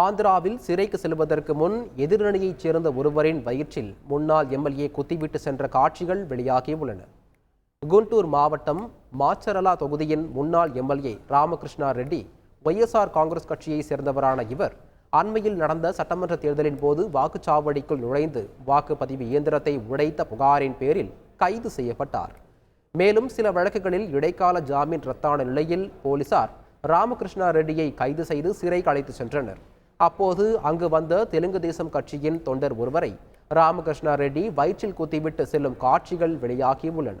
ஆந்திராவில் சிறைக்கு செல்வதற்கு முன் எதிரணியைச் சேர்ந்த ஒருவரின் வயிற்றில் முன்னாள் எம்எல்ஏ குத்திவிட்டு சென்ற காட்சிகள் வெளியாகியுள்ளன குண்டூர் மாவட்டம் மாச்சரலா தொகுதியின் முன்னாள் எம்எல்ஏ ராமகிருஷ்ணா ரெட்டி ஒய்எஸ்ஆர் காங்கிரஸ் கட்சியைச் சேர்ந்தவரான இவர் அண்மையில் நடந்த சட்டமன்ற தேர்தலின் போது வாக்குச்சாவடிக்குள் நுழைந்து வாக்குப்பதிவு இயந்திரத்தை உடைத்த புகாரின் பேரில் கைது செய்யப்பட்டார். மேலும் சில வழக்குகளில் இடைக்கால ஜாமீன் ரத்தான நிலையில் போலீசார் ராமகிருஷ்ணா ரெட்டியை கைது செய்து சிறைக்கு அழைத்து சென்றனர். அப்போது அங்கு வந்த தெலுங்கு தேசம் கட்சியின் தொண்டர் ஒருவரை ராமகிருஷ்ணா ரெட்டி வயிற்றில் குத்திவிட்டு செல்லும் காட்சிகள் வெளியாகியுள்ளன